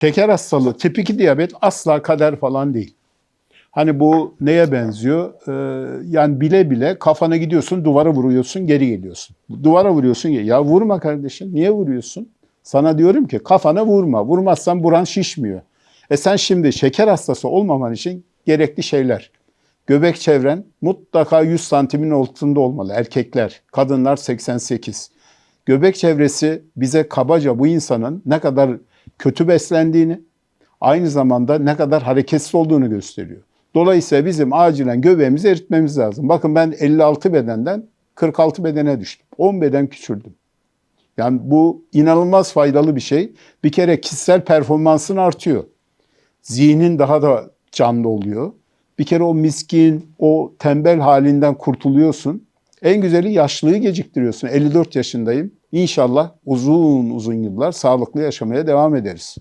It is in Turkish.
Şeker hastalığı, tip 2 diyabet asla kader falan değil. Hani bu neye benziyor? Ee, yani bile bile kafana gidiyorsun, duvara vuruyorsun, geri geliyorsun. Duvara vuruyorsun, ya vurma kardeşim, niye vuruyorsun? Sana diyorum ki kafana vurma, vurmazsan buran şişmiyor. E sen şimdi şeker hastası olmaman için gerekli şeyler. Göbek çevren mutlaka 100 santimin altında olmalı erkekler, kadınlar 88. Göbek çevresi bize kabaca bu insanın ne kadar kötü beslendiğini, aynı zamanda ne kadar hareketsiz olduğunu gösteriyor. Dolayısıyla bizim acilen göbeğimizi eritmemiz lazım. Bakın ben 56 bedenden 46 bedene düştüm. 10 beden küçüldüm. Yani bu inanılmaz faydalı bir şey. Bir kere kişisel performansın artıyor. Zihnin daha da canlı oluyor. Bir kere o miskin, o tembel halinden kurtuluyorsun. En güzeli yaşlılığı geciktiriyorsun. 54 yaşındayım. İnşallah uzun uzun yıllar sağlıklı yaşamaya devam ederiz.